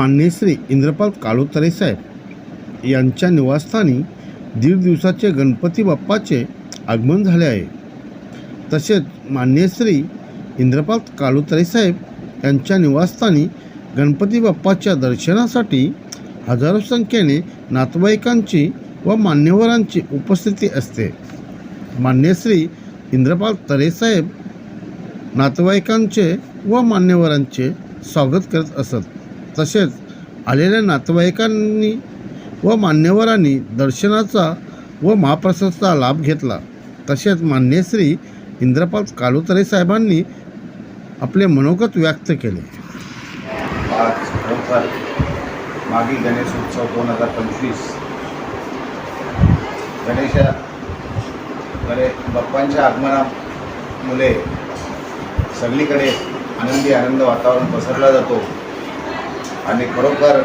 मान्य श्री इंद्रपाल काळोतरे साहेब यांच्या निवासस्थानी दीड दिवसाचे गणपती बाप्पाचे आगमन झाले आहे. तसेच मान्य श्री इंद्रपाल काळोतरे साहेब यांच्या निवासस्थानी गणपती बाप्पाच्या दर्शनासाठी हजारो संख्येने नातेवाईकांची व मान्यवरांची उपस्थिती असते. मान्यश्री इंद्रपाल तरेसाहेब नातेवाईकांचे व मान्यवरांचे स्वागत करत असत. तसेच आलेल्या नातेवाईकांनी व मान्यवरांनी दर्शनाचा व महाप्रसादाचा लाभ घेतला. तसेच मान्य श्री इंद्रपाल कालुतरे साहेबांनी आपले मनोगत व्यक्त केले. आज खरोखर मागी गणेश उत्सव दोन हजार पंचवीस. गणेशा कडे बाप्पांच्या आगमनामुळे सगळीकडे आनंदी आनंद वातावरण पसरला जातो. आणि खरोखर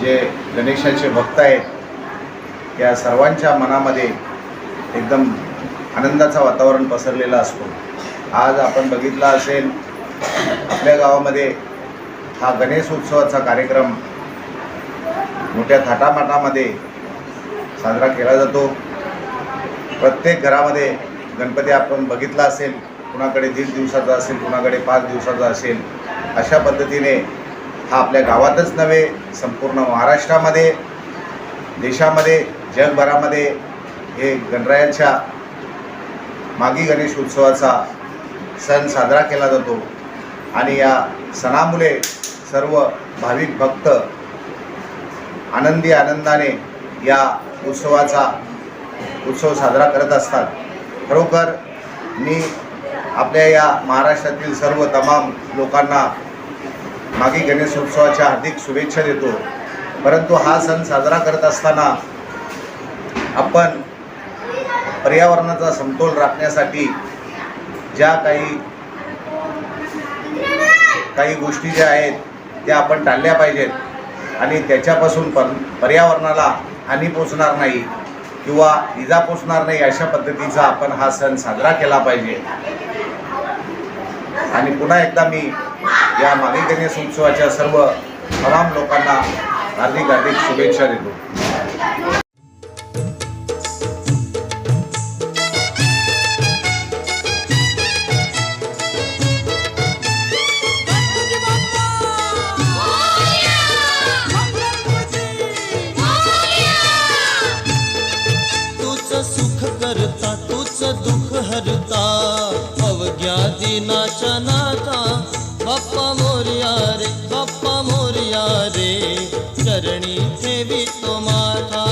जे गणेशाचे भक्त आहेत त्या सर्वांच्या मनामध्ये एकदम आनंदाचा वातावरण पसरलेला असतो. आज आपण बघितला असेल आपल्या गावामध्ये हा गणेश उत्सवाचा कार्यक्रम मोठ्या थाटामाटामध्ये साजरा केला जातो. प्रत्येक घरामध्ये गणपती आपण बघितला असेल कुणाकडे दीड दिवसाचा असेल कुणाकडे पाच दिवसाचा असेल अशा पद्धतीने हा आपल्या गावातच नव्हे संपूर्ण महाराष्ट्रामध्ये देशामध्ये जगभरामध्ये हे गणरायाच्या मागी गणेश उत्सवाचा सण साजरा केला जातो. आणि या सणामुळे सर्व भाविक भक्त आनंदी आनंदाने या उत्सवाचा उत्सव साजरा करत असतात. खरोखर मी आपल्या या महाराष्ट्रातील सर्व तमाम लोकांना मागी गणेश उत्सवाच्या हार्दिक शुभेच्छा देतो. परंतु हा सण साजरा करत असताना आपण पर्यावरणाचा समतोल राखण्यासाठी ज्या काही काही गोष्टी ज्या आहेत त्या आपण टाळल्या पाहिजेत. आणि त्याच्यापासून पर पर्यावरणाला हानी पोचणार नाही किंवा इजा पोचणार नाही अशा पद्धतीचा आपण हा सण साजरा केला पाहिजे. आणि पुन्हा एकदा मी या मागे उत्सवाच्या सर्व तमाम लोकांना हार्दिक हार्दिक शुभेच्छा देतो. सुख करता तूच दुःख हरता अवघ्या दिनाच्या नाता चरणी ठेवी तो माथा.